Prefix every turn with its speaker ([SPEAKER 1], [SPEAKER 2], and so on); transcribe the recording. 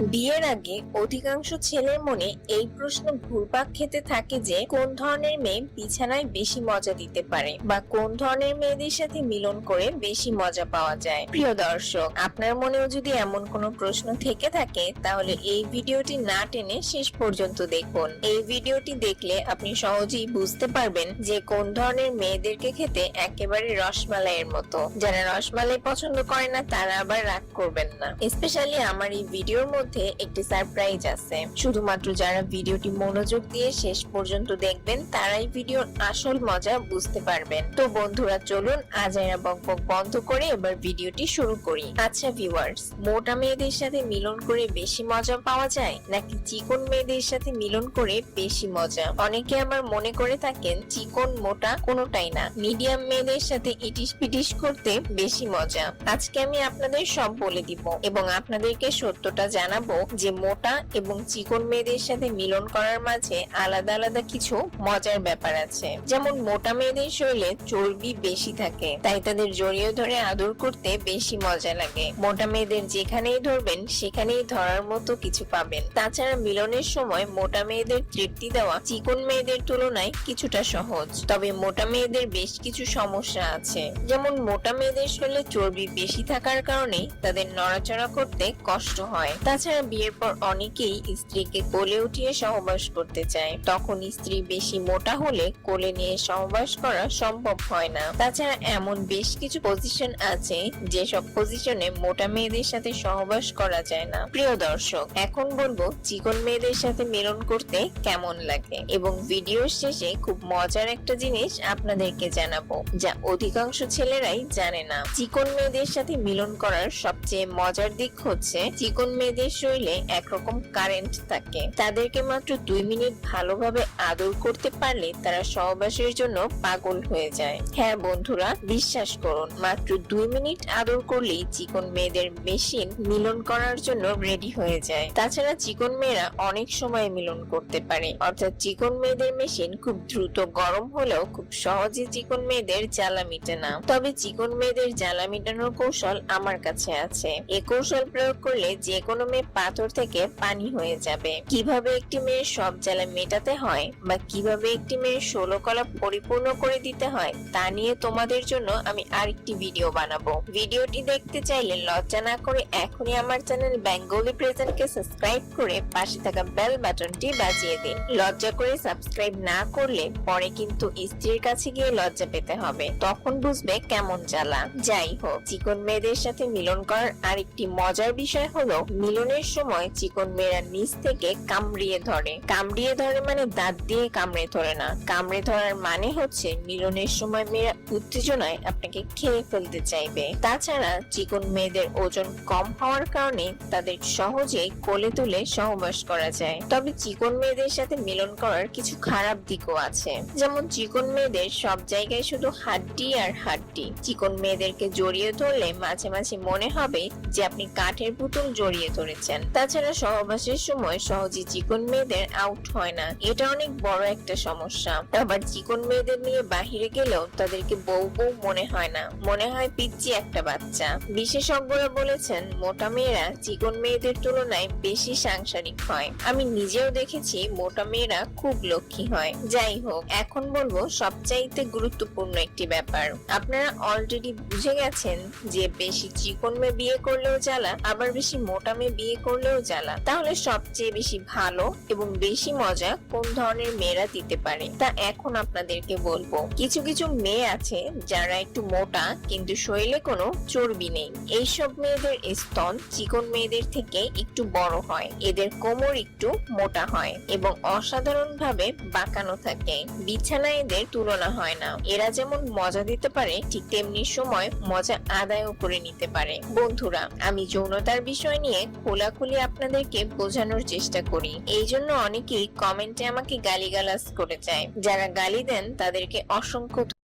[SPEAKER 1] বিয়ের আগে অধিকাংশ ছেলের মনে এই প্রশ্ন ঘুরপাক খেতে থাকে যে, কোন ধরনের মেয়ে বিছানায় বেশি মজা দিতে পারে বা কোন ধরনের মেয়েদের সাথে মিলন করে বেশি মজা পাওয়া যায়? প্রিয় দর্শক, আপনার মনেও যদি এমন কোনো প্রশ্ন থেকে থাকে, তাহলে এই ভিডিওটি না টেনে শেষ পর্যন্ত দেখুন। এই ভিডিওটি দেখলে আপনি সহজেই বুঝতে পারবেন যে, কোন ধরনের মেয়েদেরকে খেতে একেবারে রসমালাইয়ের মতো। যারা রসমালাই পছন্দ করে না, তারা আবার রাগ করবেন না। স্পেশালি আমার এই ভিডিওর মধ্যে একটি সারপ্রাইজ আছে। শুধুমাত্র যারা ভিডিওটি মনোযোগ দিয়ে শেষ পর্যন্ত দেখবেন, তারাই ভিডিওর আসল মজা বুঝতে পারবেন। তো বন্ধুরা, চলুন আজাইরা বকবক বন্ধ করে এবার ভিডিওটি শুরু করি। আচ্ছা ভিউয়ার্স মোটা মেয়েদের সাথে মিলন করে বেশি মজা পাওয়া যায়, নাকি চিকন মেয়েদের সাথে মিলন করে বেশি মজা? অনেকে আবার মনে করে থাকেন, চিকন, মোটা কোনোটাই না। মিডিয়াম মেয়েদের সাথে ইটিস পিটিস করতে বেশি মজা। আজকে আমি আপনাদের সব বলে দিব এবং আপনাদেরকে সত্যটা জানাব যে মোটা এবং চিকন মেয়েদের সাথে মিলন করার মাঝে আলাদা আলাদা কিছু মজার ব্যাপার আছে। যেমন মোটা মেয়েদের শরীরে চর্বি বেশি থাকে, তাই তাদের জড়িয়ে ধরে আদর করতে বেশি মজা লাগে। মোটা মেয়েদের যেখানেই ধরবেন, সেখানেই ধরার মতো কিছু পাবেন। তাছাড়া মিলনের সময় মোটা মেয়েদের তৃপ্তি দেওয়া চিকন মেয়েদের তুলনায় কিছুটা সহজ। তবে মোটা মেয়েদের বেশ কিছু সমস্যা আছে। যেমন মোটা মেয়েদের শরীরে চর্বি বেশি থাকার কারণে তাদের নড়াচড়া করতে কষ্ট হয়। তাছাড়া বিয়ের পর অনেকেই স্ত্রীকে কোলে উঠিয়ে সহবাস করতে চায়। তখন স্ত্রী বেশি মোটা হলে কোলে নিয়ে সহবাস করা সম্ভব হয় না। তাছাড়া এমন বেশ কিছু পজিশন আছে যেসব পজিশনে মোটা মেয়েদের সাথে সহবাস করা যায় না। প্রিয় দর্শক, এখন বলব চিকন মেয়েদের সাথে মিলন করতে কেমন লাগে? এবং ভিডিওর শেষে খুব মজার একটা জিনিস আপনাদেরকে জানাব, যা অধিকাংশ ছেলেরাই জানে না। চিকন মেয়েদের সাথে মিলন করার সবচেয়ে মজার দিক হচ্ছে, চিকন মেয়েদের শরীরে একরকম কারেন্ট থাকে। তাদেরকে মাত্র দুই মিনিট ভালোভাবে আদর করতে পারলে তারা সহবাসের জন্য পাগল হয়ে যায়। হ্যাঁ বন্ধুরা, বিশ্বাস করুন, মাত্র দুই মিনিট আদর করলেই চিকন মেয়েদের মেশিন মিলন করার জন্য রেডি হয়ে যায়। তাছাড়া চিকন মেয়েরা অনেক সময় মিলন করতে পারে। অর্থাৎ চিকন মেয়েদের মেশিন খুব দ্রুত গরম হলেও খুব সহজে চিকন মেয়েদের জ্বালা মিটে না। তবে চিকন মেয়েদের জ্বালা মেটানোর কৌশল আমার কাছে আছে। এ কৌশল প্রয়োগ করলে যে কোনো মেয়ে পাথর থেকে পানি হয়ে যাবে। কীভাবে একটি মেয়ের সব জ্বালা মেটাতে হয় বা কীভাবে একটি মেয়ের ষোলো কলা পরিপূর্ণ করে দিতে হয়, তা নিয়ে তোমাদের জন্য আমি আরেকটি ভিডিও বানাবো। ভিডিওটি দেখতে চাইলে লজ্জা না করে এখনই আমার চ্যানেল বেঙ্গলি প্রেজেন্টকে সাবস্ক্রাইব করে পাশে থাকা বেল বাটনটি বাজিয়ে দিন। লজ্জা করে সাবস্ক্রাইব না করলে পরে কিন্তু স্ত্রীর কাছে গিয়ে লজ্জা পেতে হবে। তখন বুঝবে কেমন জ্বালা। যাই হোক, চিকন মেয়েদের সাথে মিলন করার আরেকটি মজার বিষয় হলো মিলনের সময় চিকন মেয়েরা নিচ থেকে কামড়িয়ে ধরে। কামড়িয়ে ধরে মানে দাঁত দিয়ে কামড়ে ধরে না। কামড়ে ধরার মানে হচ্ছে মিলনের সময় মেয়েরা উত্তেজনায় আপনাকে খেয়ে ফেলতে চাইবে। তাছাড়া চিকন মেয়েদের ওজন কম হওয়ার কারণে তাদের সহজেই কোলে তুলে সহবাস করা যায়। তবে চিকন মেয়েদের সাথে মিলন করার কিছু খারাপ দিকও আছে। যেমন চিকন মেয়েদের সব জায়গায় শুধু হাড্ডি আর হাড্ডি। চিকন মেয়েদেরকে জড়িয়ে ধরলে মাঝে মাঝে মনে হবে যে আপনি কাঠের পুতুল জড়িয়ে ধরেছেন তাছাড়া সহবাসের সময় সহজে চিকন মেয়েদের আউট হয় না। এটা অনেক বড় একটা সমস্যা। আবার চিকন মেয়েদের নিয়ে বাহিরে গেলেও তাদেরকে বউ বউ মনে হয় না। মনে হয় পিচ্ছি একটা বাচ্চা। বিশেষজ্ঞরা বলেছেন, মোটা মেয়েরা চিকন মেয়েদের তুলনায় বেশি সাংসারিক হয়। আমি নিজেও দেখেছি মোটা মেয়েরা খুব লক্ষ্মী হয়। যাই হোক, এখন বলব সবচাইতে গুরুত্বপূর্ণ একটি ব্যাপার। আপনারা অলরেডি বুঝে গেছেন যে বেশি চিকন মেয়ে বিয়ে করলেও জ্বালা, আবার বেশি মোটা মেয়ে বিয়ে করলেও জ্বালা। তাহলে সবচেয়ে বেশি ভালো এবং বেশি মজা কোন ধরনের মেয়েরা দিতে পারে? তা এখন আপনাদেরকে বলব। কিছু কিছু মেয়ে আছে যারা একটু মোটা কিন্তু শরীরে কোনো চর্বি নেই। এইসব মেয়েদের স্তন চিকন মেয়েদের থেকে একটু বড় হয়। এদের কোমর একটু মোটা হয় এবং অসাধারণ ভাবে বাঁকানো থাকে। বিছানায় এদের তুলনা হয় না। এরা যেমন মজা দিতে পারে, ঠিক তেমনি সময় মজা আদায়ও করে নিতে পারে। বন্ধুরা, আমি যৌনতার বিষয় নিয়ে খোলাখুলি আপনাদেরকে বোঝানোর চেষ্টা করি। এই জন্য অনেকেই কমেন্টে আমাকে গালিগালাজ করে যায়। যারা গালি দেন তাদেরকে অসংখ্য